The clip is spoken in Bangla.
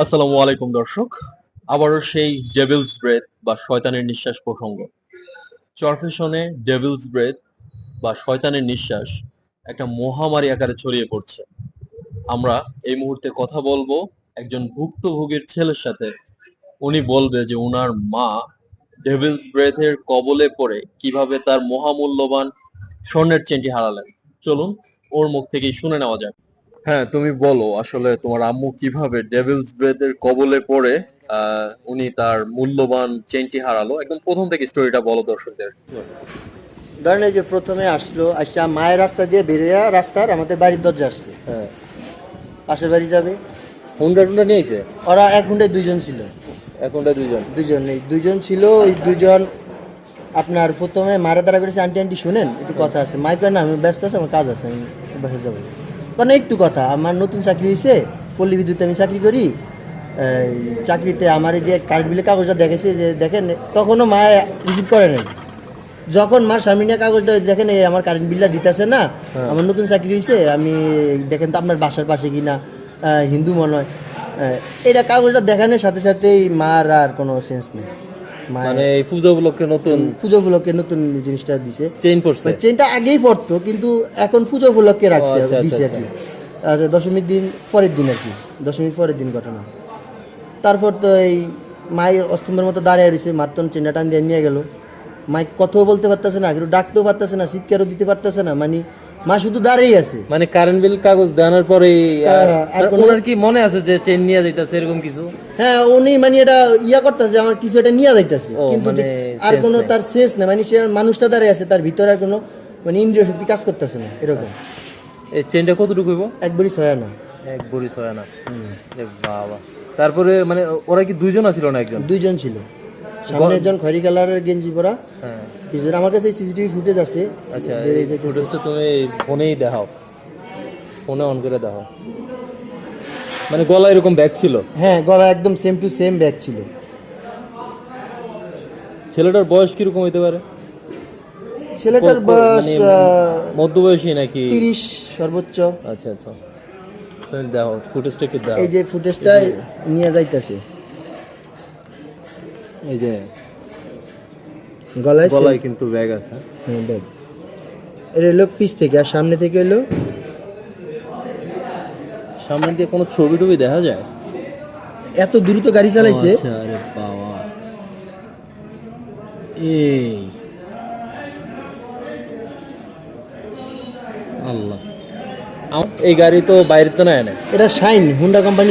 আসসালামু আলাইকুম, দর্শক। আবারও সেই ডেভিলস ব্রেথ বা শয়তানের নিঃশ্বাস প্রসঙ্গ। চরফেশনে ডেভিলস ব্রেথ বা শয়তানের নিঃশ্বাস একটা মহামারী আকারে ছড়িয়ে পড়ছে। আমরা এই মুহূর্তে কথা বলব একজন ভুক্তভোগীর ছেলের সাথে। উনি বলবে যে উনার মা ডেভিলস ব্রেথের কবলে পড়ে কীভাবে তার মহামূল্যবান স্বর্ণের চেনটি হারালেন। চলুন, ওর মুখ থেকেই শুনে নেওয়া যাক। হ্যাঁ তুমি বলো আসলে তোমার আম্মু কীভাবে ডেভিলস ব্রেথের কবলে পড়ে আহ, উনি তার মূল্যবান চেনটি হারালো। একদম প্রথম থেকে স্টোরিটা বলো দর্শকদের। ধরেন এই যে প্রথমে আসলো আসা মায়ের রাস্তা দিয়ে বেরিয়ে রাস্তার আমাদের বাড়ির দরজা আসছে। হ্যাঁ। পাশের বাড়ি যাবে? হুন্ডা টুন্ডা নিয়েছে? ওরা এক ঘন্টায় দুইজন ছিল। এখনটা দুইজন? দুজন নেই। দুজন ছিল ওই দুজন আপনার প্রথমে মারা দ্বারা করেছে আন্টি আন্টি শুনেন? একটু কথা আছে। মাই না আমি ব্যস্ত আছি আমার কাজ আছে আমি বাসে যাব। কারণ একটু কথা আমার নতুন চাকরি হয়েছে পল্লী বিদ্যুতে আমি চাকরি করি। চাকরিতে আমার এই যে কারেন্ট বিলের কাগজটা দেখেছে যে দেখেন তখনও মা রিসিভ করে নাই। যখন মার সামনে কাগজটা দেখেন এই আমার কারেন্ট বিলটা দিতেছে না আমার নতুন চাকরি হয়েছে আমি দেখেন তো আপনার বাসার পাশে কি না হিন্দু মনে হয়। এটা কাগজটা দেখানোর সাথে সাথেই মার আর কোনো সেন্স নেই। মানে এই পূজা উপলক্ষে নতুন পুজো উপলক্ষে নতুন জিনিসটা দিছে। চেইন পড়ছে মানে চেনটা আগেই পড়তো কিন্তু এখন পুজো উপলক্ষে রাখছে আচ্ছা, দিছে আর আচ্ছা, কি। আচ্ছা। দশমীর দিন পরের দিন আর কি। দশমীর পরের দিন ঘটনা। তারপর তো এই মাই অস্তম্ভের মতো দাঁড়িয়ে রয়েছে মাত্র চেনটা টান দিয়ে নিয়ে গেল। মাই কথাও বলতে পারতেছে না কেউ ডাকতেও পারতেছে না চিৎকারও দিতে পারতেছে না মানে মা শুধু দাঁড়িয়ে আছে। মানে কারেন্ট বিল কাগজ দেওয়ার পরে ওনার কি মনে আছে যে চেইন নিয়ে যাইতাছে এরকম কিছু? হ্যাঁ উনি মানে এটা ইয়া করতেছে আমার কিছু এটা নিয়ে যাইতেছে। কিন্তু মানে আর কোনো তার শেষ না মানে সে মানুষটা দাঁড়িয়ে আছে তার ভিতরে আর কোনো মানে ইন্দ্রিয় শক্তি কাজ করতেছে না এরকম। এই চেইনটা কতটুকু হইব? একবারই ছয় না এক বড়ি ছয় না বাবা। তারপরে মানে ওরা কি দুইজন আছিল না একজন? দুইজন ছিল। সামনে একজন খয়রি কালারের গেঞ্জি পরা। হ্যাঁ পিছনে আমার কাছে সিসিটিভি ফুটেজ আছে। আচ্ছা ফুটেজটা তুমি ফোনেই দেখাও। ফোনে অন করে দেখাও। মানে গলা এরকম ব্যাগ ছিল? হ্যাঁ গলা একদম সেম টু সেম ব্যাগ ছিল। ছেলেটার বয়স কীরকম হইতে পারে? ছেলেটার ক- ক- বয়স মানে মধ্যবয়সী নাকি? তিরিশ সর্বোচ্চ। আচ্ছা আচ্ছা। দেখো ফুটেজটা একটু দাও এই যে ফুটেজটা নিয়ে যাইতেছে। এই যে গলায় গলায় কিন্তু ব্যাগ আছে। হ্যাঁ ব্যাগ। এটা হলো পিস থেকে আর সামনে থেকে হলো? সামনে দিয়ে কোনো ছবি টবি দেখা যায়? এত দ্রুত গাড়ি চালাইছে? আচ্ছা আরে বাবা। এই। আল্লাহ। এই গাড়ি তো বাইরে তো নেয় না। এটা শাইন হুন্ডা কোম্পানি